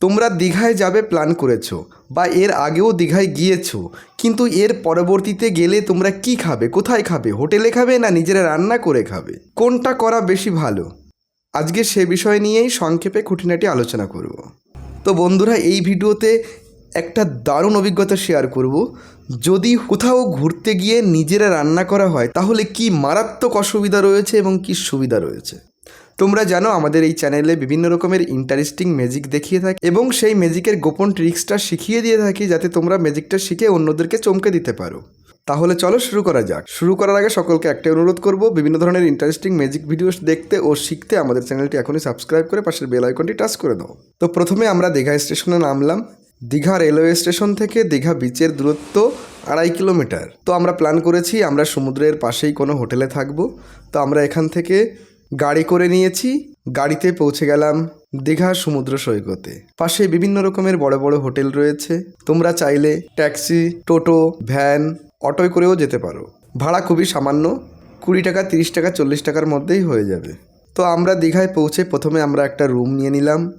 তোমরা দীঘায় যাবে প্ল্যান করেছ বা এর আগেও দীঘায় গিয়েছো, কিন্তু এর পরবর্তীতে গেলে তোমরা কি খাবে, কোথায় খাবে, হোটেলে খাবে না নিজেরা রান্না করে খাবে? কোনটা করা বেশি ভালো? আজকে সে বিষয় নিয়েই সংক্ষেপে খুঁটিনাটি আলোচনা করব। তো বন্ধুরা, এই ভিডিওতে একটা দারুণ অভিজ্ঞতা শেয়ার করব। যদি কোথাও ঘুরতে গিয়ে নিজেরা রান্না করা হয়, তাহলে কি মারাত্মক অসুবিধা রয়েছে এবং কি সুবিধা রয়েছে? তোমরা জানো আমাদের এই চ্যানেলে বিভিন্ন রকমের ইন্টারেস্টিং ম্যাজিক দেখিয়ে থাকি এবং সেই ম্যাজিকের গোপন ট্রিক্সটা শিখিয়ে দিয়ে থাকি যাতে তোমরা ম্যাজিকটা শিখে অন্যদেরকে চমকে দিতে পারো। তাহলে চলো শুরু করা যাক। শুরু করার আগে সকলকে একটাই অনুরোধ করব, বিভিন্ন ধরনের ইন্টারেস্টিং ম্যাজিক ভিডিও দেখতে ও শিখতে আমাদের চ্যানেলটি এখনই সাবস্ক্রাইব করে পাশের বেল আইকনটি টাচ করে দাও। তো প্রথমে আমরা দীঘা স্টেশনে নামলাম। দীঘা রেলওয়ে স্টেশন থেকে দীঘা বিচের দূরত্ব আড়াই কিলোমিটার। তো আমরা প্ল্যান করেছি, আমরা সমুদ্রের পাশেই কোনো হোটেলে থাকব। তো আমরা এখান থেকে গাড়ি করে নিয়েছি, গাড়িতে পৌঁছে গেলাম দীঘা সমুদ্র সৈকতে। পাশে বিভিন্ন রকমের বড় বড় হোটেল রয়েছে। তোমরা চাইলে ট্যাক্সি, টোটো, ভ্যান, অটোয় করেও যেতে পারো। ভাড়া খুবই সামান্য, কুড়ি টাকা, তিরিশ টাকা, চল্লিশ টাকার মধ্যেই হয়ে যাবে। তো আমরা দীঘায় পৌঁছে প্রথমে আমরা একটা রুম নিয়ে নিলাম।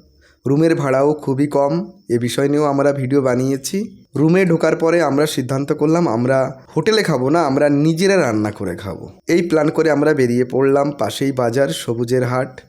রুমের ভাড়াও খুবই কম। এ বিষয় নিয়েও আমরা ভিডিও বানিয়েছি। রুমে ঢোকার পরে আমরা সিদ্ধান্ত করলাম আমরা হোটেলে খাব না, আমরা নিজেরা রান্না করে খাব। এই প্ল্যান করে আমরা বেরিয়ে পড়লাম পাশেই বাজার সবুজের হাট।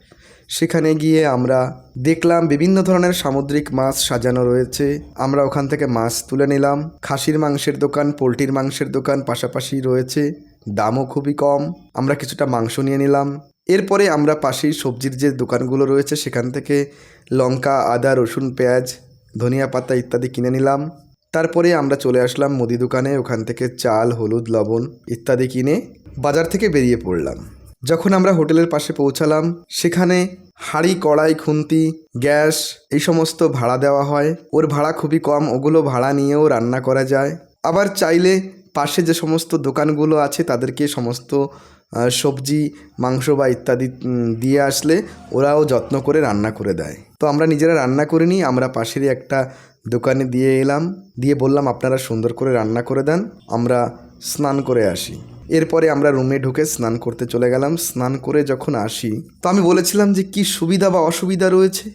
সেখানে গিয়ে আমরা দেখলাম বিভিন্ন ধরনের সামুদ্রিক মাছ সাজানো রয়েছে। আমরা ওখান থেকে মাছ তুলে নিলাম। খাসির মাংসের দোকান, পোলট্রির মাংসের দোকান পাশাপাশি রয়েছে। দামও খুবই কম। আমরা কিছুটা মাংস নিয়ে নিলাম। এরপরে আমরা পাশেই সবজির যে দোকানগুলো রয়েছে সেখান থেকে লঙ্কা, আদা, রসুন, পেঁয়াজ, ধনিয়া পাতা ইত্যাদি কিনে নিলাম। তারপরে আমরা চলে আসলাম মুদি দোকানে, ওখান থেকে চাল, হলুদ, লবণ ইত্যাদি কিনে বাজার থেকে বেরিয়ে পড়লাম। যখন আমরা হোটেলের পাশে পৌঁছালাম, সেখানে হাঁড়ি, কড়াই, খুন্তি, গ্যাস এই সমস্ত ভাড়া দেওয়া হয়। ওর ভাড়া খুবই কম, ওগুলো ভাড়া নিয়েও রান্না করা যায়। আবার চাইলে পাশে যে সমস্ত দোকানগুলো আছে, তাদেরকে সমস্ত সবজি, মাংস বা ইত্যাদি দিয়ে আসলে ওরাও যত্ন করে রান্না করে দেয়। তো আমরা নিজেরা রান্না করিনি, আমরা পাশেরই একটা দোকানে দিয়ে এলাম, দিয়ে বললাম, আপনারা সুন্দর করে রান্না করে দেন, আমরা স্নান করে আসি। এরপরে আমরা রুমে ঢুকে স্নান করতে চলে গেলাম। স্নান করে যখন আসি, তো আমি বলেছিলাম যে, কি সুবিধা বা অসুবিধা রয়েছে?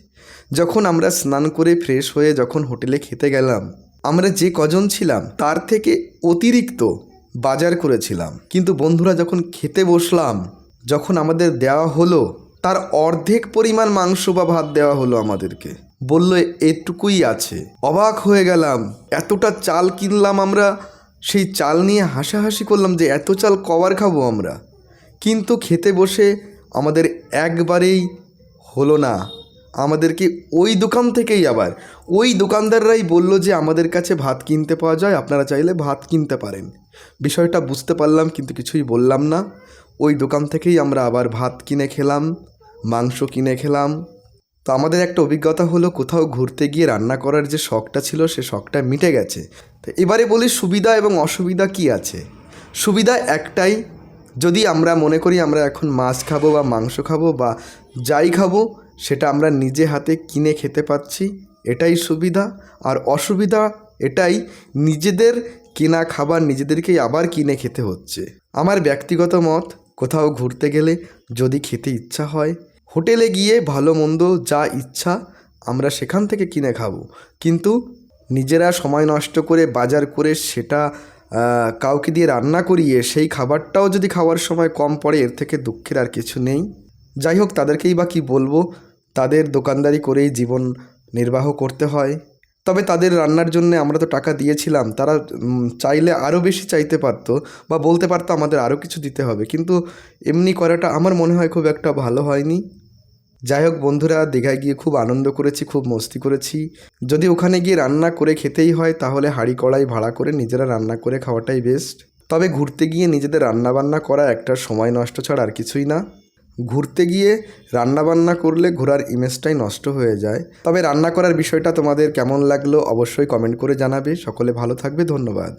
যখন আমরা স্নান করে ফ্রেশ হয়ে যখন হোটেলে খেতে গেলাম, আমরা যে কজন ছিলাম, তার থেকে অতিরিক্ত বাজার করেছিলাম। কিন্তু বন্ধুরা, যখন খেতে বসলাম, যখন আমাদের দেওয়া হলো, তার অর্ধেক পরিমাণ মাংস বা ভাত দেওয়া হলো আমাদেরকে। বলল, এটুকুই আছে। অবাক হয়ে গেলাম। এতটা চাল কিনলাম আমরা। সেই চাল নিয়ে হাসাহাসি করলাম যে, এত চাল কবার খাব আমরা? কিন্তু খেতে বসে আমাদের একবারেই হলো না। আমাদেরকে ওই দোকান থেকেই আবার, ওই দোকানদাররাই বলল যে, আমাদের কাছে ভাত কিনতে পাওয়া যায়, আপনারা চাইলে ভাত কিনতে পারেন। বিষয়টা বুঝতে পারলাম, কিন্তু কিছুই বললাম না। ওই দোকান থেকেই আমরা আবার ভাত কিনে খেলাম, মাংস কিনে খেলাম। তো আমাদের একটা অভিজ্ঞতা হলো কোথাও ঘুরতে গিয়ে রান্না করার যে শখটা ছিল, সে শখটা মিটে গেছে। তো এবারে বলি সুবিধা এবং অসুবিধা কি আছে? সুবিধা একটাই, যদি আমরা মনে করি আমরা এখন মাছ খাব বা মাংস খাব বা যাই খাব, সেটা আমরা নিজে হাতে কিনে খেতে পাচ্ছি, এটাই সুবিধা। আর অসুবিধা এটাই, নিজেদের কেনা খাবার নিজেদেরকেই আবার কিনে খেতে হচ্ছে। আমার ব্যক্তিগত মত, কোথাও ঘুরতে গেলে যদি খেতে ইচ্ছা হয় হোটেলে গিয়ে ভালো মন্দ যা ইচ্ছা আমরা সেখান থেকে কিনে খাব। কিন্তু নিজেরা সময় নষ্ট করে বাজার করে সেটা কাউকে দিয়ে রান্না করিয়ে সেই খাবারটাও যদি খাওয়ার সময় কম পড়ে, এর থেকে দুঃখের আর কিছু নেই। যাই হোক, তাদেরকেই বা কী বলব? তাদের দোকানদারি করেই জীবন নির্বাহ করতে হয়। তবে তাদের রান্নার জন্য আমরা তো টাকা দিয়েছিলাম, তারা চাইলে আরও বেশি চাইতে পারতো বা বলতে পারতো আমাদের আরও কিছু দিতে হবে। কিন্তু এমনি করাটা আমার মনে হয় খুব একটা ভালো হয়নি। যাই হোক বন্ধুরা, দীঘায় গিয়ে খুব আনন্দ করেছি, খুব মস্তি করেছি। যদি ওখানে গিয়ে রান্না করে খেতেই হয়, তাহলে হাঁড়ি কড়াই ভাড়া করে নিজেরা রান্না করে খাওয়াটাই বেস্ট তবে ঘুরতে গিয়ে নিজেদের রান্নাবান্না করা একটা সময় নষ্ট ছাড়া আর কিছুই না। ঘুরতে গিয়ে রান্নাবান্না করলে ঘোরার ইমেজটাই নষ্ট হয়ে যায়। তবে রান্না করার বিষয়টা তোমাদের কেমন লাগল অবশ্যই কমেন্ট করে জানাবে। সকলে ভালো থাকবে, ধন্যবাদ।